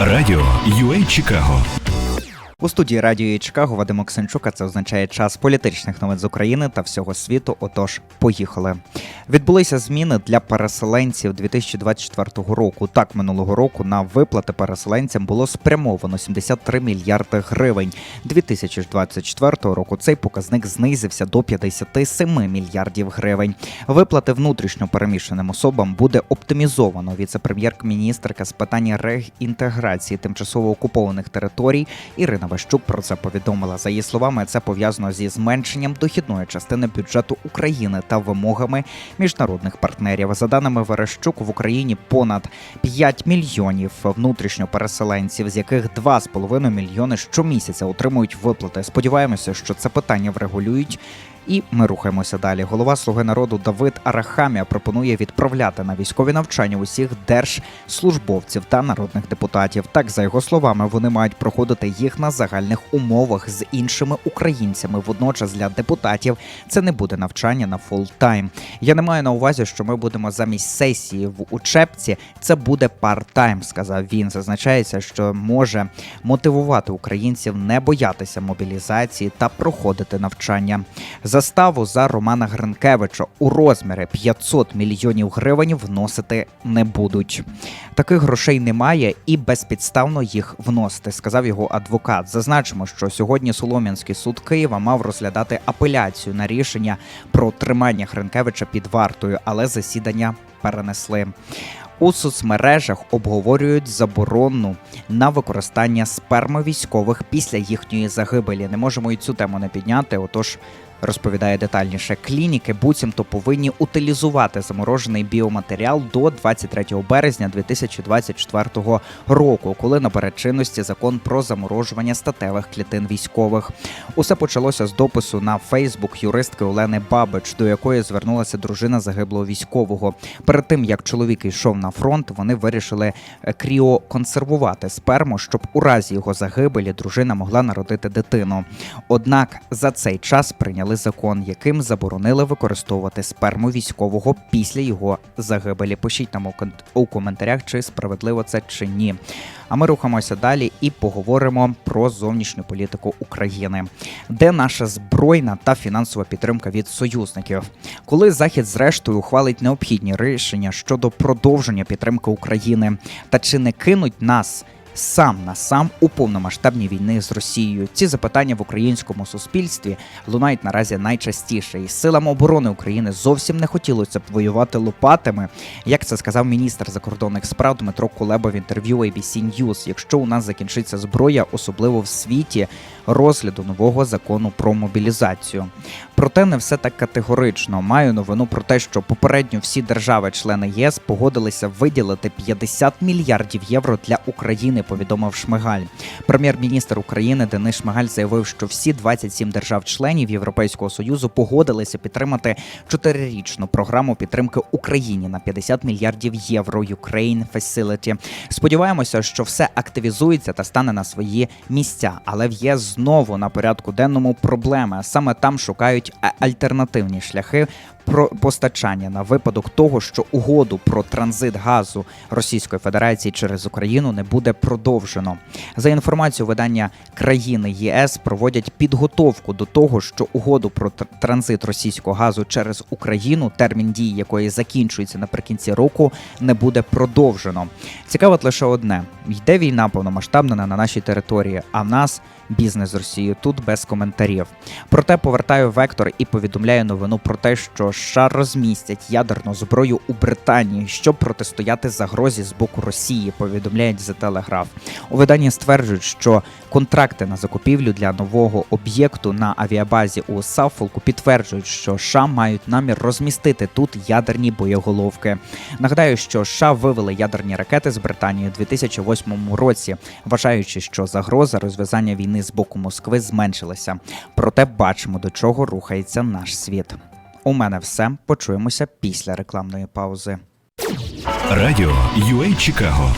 Радіо UA Чикаго У студії радіо Чикаго Вадим Оксенчук, а це означає час політичних новин з України та всього світу. Отож, поїхали. Відбулися зміни для переселенців 2024 року. Так, минулого року на виплати переселенцям було спрямовано 73 мільярди гривень. 2024 року цей показник знизився до 57 мільярдів гривень. Виплати внутрішньо переміщеним особам буде оптимізовано. Віце-прем'єр-міністрка з питання реінтеграції тимчасово окупованих територій Ірина Ващук про це повідомила. За її словами, це пов'язано зі зменшенням дохідної частини бюджету України та вимогами міжнародних партнерів. За даними Верещук, в Україні понад 5 мільйонів внутрішньо переселенців, з яких 2,5 мільйони щомісяця отримують виплати. Сподіваємося, що це питання врегулюють. І ми рухаємося далі. Голова Слуги народу Давид Арахамія пропонує відправляти на військові навчання усіх держслужбовців та народних депутатів. Так, за його словами, вони мають проходити їх на загальних умовах з іншими українцями. Водночас для депутатів це не буде навчання на фултайм. Я не маю на увазі, що ми будемо замість сесії в учебці. Це буде парт-тайм, сказав він. Зазначається, що може мотивувати українців не боятися мобілізації та проходити навчання. Заставу за Романа Гринкевича у розмірі 500 мільйонів гривень вносити не будуть. Таких грошей немає і безпідставно їх вносити, сказав його адвокат. Зазначимо, що сьогодні Солом'янський суд Києва мав розглядати апеляцію на рішення про тримання Гринкевича під вартою, але засідання перенесли. У соцмережах обговорюють заборону на використання сперми військових після їхньої загибелі. Не можемо і цю тему не підняти. Отож, розповідає детальніше. Клініки буцімто повинні утилізувати заморожений біоматеріал до 23 березня 2024 року, коли набере чинності закон про заморожування статевих клітин військових. Усе почалося з допису на Фейсбук юристки Олени Бабич, до якої звернулася дружина загиблого військового. Перед тим як чоловік йшов на фронт, вони вирішили е, кріоконсервувати сперму, щоб у разі його загибелі дружина могла народити дитину. Однак за цей час прийняли закон, яким заборонили використовувати сперму військового після його загибелі. Пишіть нам у коментарях, чи справедливо це чи ні. А ми рухаємося далі і поговоримо про зовнішню політику України, де наша збройна та фінансова підтримка від союзників. Коли Захід зрештою ухвалить необхідні рішення щодо продовження підтримки України, та чи не кинуть нас сам на сам у повномасштабній війни з Росією? Ці запитання в українському суспільстві лунають наразі найчастіше, і силам оборони України зовсім не хотілося б воювати лопатами, як це сказав міністр закордонних справ Дмитро Кулеба в інтерв'ю ABC News. Якщо у нас закінчиться зброя, особливо в світі розгляду нового закону про мобілізацію. Проте не все так категорично. Маю новину про те, що попередньо всі держави-члени ЄС погодилися виділити 50 мільярдів євро для України. Повідомив Шмигаль. Прем'єр-міністр України Денис Шмигаль заявив, що всі 27 держав-членів Європейського союзу погодилися підтримати чотирирічну програму підтримки Україні на 50 мільярдів євро Ukraine Facility. Сподіваємося, що все активізується та стане на свої місця, але в ЄС знову на порядку денному проблеми. Саме там шукають альтернативні шляхи про постачання на випадок того, що угоду про транзит газу Російської Федерації через Україну не буде продовжено. За інформацією видання країни ЄС проводять підготовку до того, що угоду про транзит російського газу через Україну, термін дії якої закінчується наприкінці року, не буде продовжено. Цікаво лише одне: йде війна повномасштабна на нашій території, а в нас бізнес з Росією тут без коментарів. Проте повертаю вектор і повідомляю новину про те, що США розмістять ядерну зброю у Британії, щоб протистояти загрозі з боку Росії. Повідомляють The Telegraph. У виданні стверджують, що контракти на закупівлю для нового об'єкту на авіабазі у Саффолку підтверджують, що США мають намір розмістити тут ядерні боєголовки. Нагадаю, що США вивели ядерні ракети з Британії у 2008 році, вважаючи, що загроза розв'язання війни з боку Москви зменшилася. Проте бачимо, до чого рухається наш світ. У мене все. Почуємося після рекламної паузи. Радіо UA Чикаго